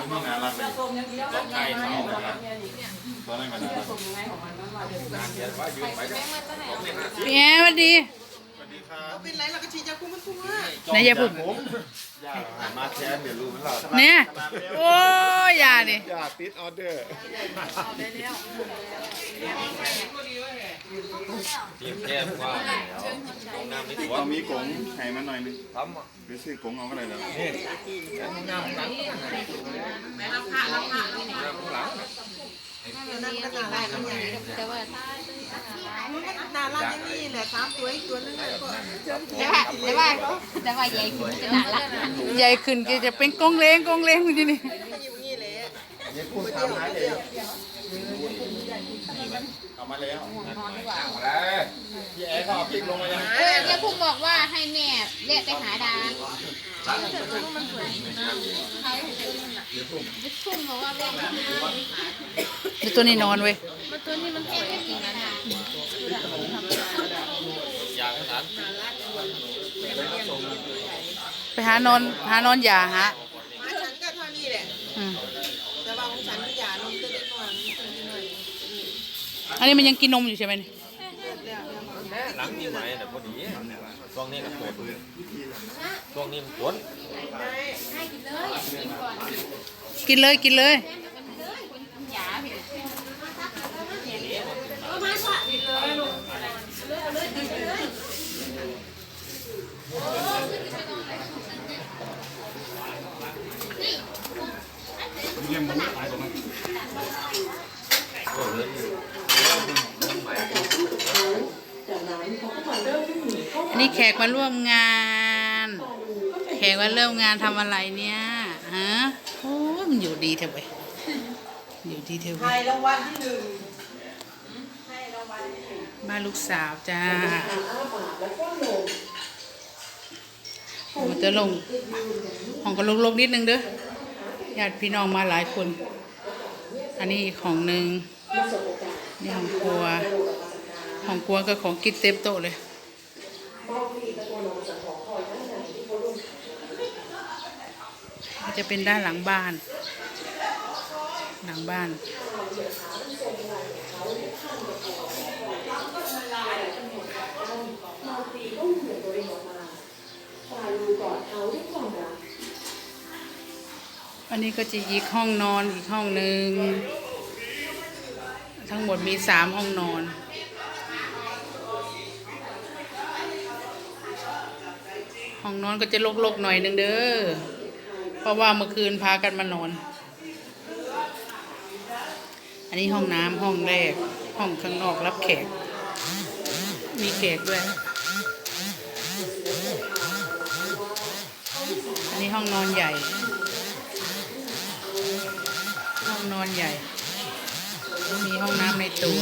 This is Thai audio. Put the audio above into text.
รักเลยส้มอย่างเดียต้องไก่สองนะตัวนั้นก็น่ารักส้มยังไงของมันน่าเดี๋ยวงานเดียวว่าอยู่ไปก็ผมเนี่ยห้าสิบพี่แอร์สวัสดีสวัสดีครับเป็นไรเราก็ฉีดยาคุมมันทั่วไหนอย่าพูดผมยามาแทนเดี๋ยวรู้มันหรอเนี่ยโอ้ยอย่าดิยาติดออเดอร์ทีมแก้มว่า ต้องน้ำในสวนเรามีกงให้มันหน่อยนึงทำอะไปซื้อกงเอาก็ได้แล้วนี่น้ำหลังน้ำหลังนั่นก็น่ารักอย่างนี้แต่ว่าน่ารักอย่างนี้แหละสามตัวอีกตัวนึงก็แต่ว่าแต่ว่าแต่ว่าใหญ่ขึ้นจะหนาละใหญ่ขึ้นก็จะเป็นกงเลงกงเลงทีนี่อยู่นี่แหละนี่พูดตามหาเลยเอามาแล้วแล้วพี่แอ๋เขาเอาพริกลงมายัง เออเนี่ยพุ่งบอกว่าให้แม่เรียกไปหาดาพุ่งบอกว่าเรียกไปหาเดี๋ยวตัวนี้นอนเว้ยมันตัวนี้มันสวยจริงนะยาขนาดไปหานอนหานอนอย่าหาหมาฉันก็เท่านี้แหละอืมแต่ว่าของฉันที่ยานมตัวเล็กน้อยตัวนี้หน่อยอันนี้มันยังกินนมอยู่ใช่ไหมนี่ลังนี่ไหมแต่พอดี ช่วงนี้ก็ปวดช่วงนี้มันปวดกินเลยกินเลยอันนี้ แขกมาร่วมงาน แขกมาเริ่มงานทำอะไรเนี่ย ฮะโอ้ยมันอยู่ดีเถอะเว้ยอยู่ดีเถอะเว้ให้ยรางวัลที่หนึ่งบ้านลูกสาวจ้าโอ้จะลงห้องก็ลกๆนิดนึงเด้อญาติพี่น้องมาหลายคน อันนี้อีกของหนึ่งนี่ห้องครัวห้องครัวก็ของกินเต็มโต๊ะเลย ก็จะเป็นด้านหลังบ้าน หลังบ้านอันนี้ก็จะอีกห้องนอนอีกห้องหนึ่งทั้งหมดมีสามห้องนอน ห้องนอนก็จะลกๆหน่อยหนึงเด้อ เพราะว่าเมื่อคืนพากันมานอน อันนี้ห้องน้ำห้องแรก ห้องข้างนอกรับแขก มีแขกด้วย อันนี้ห้องนอนใหญ่ ห้องนอนใหญ่ มีห้องน้ำในตัว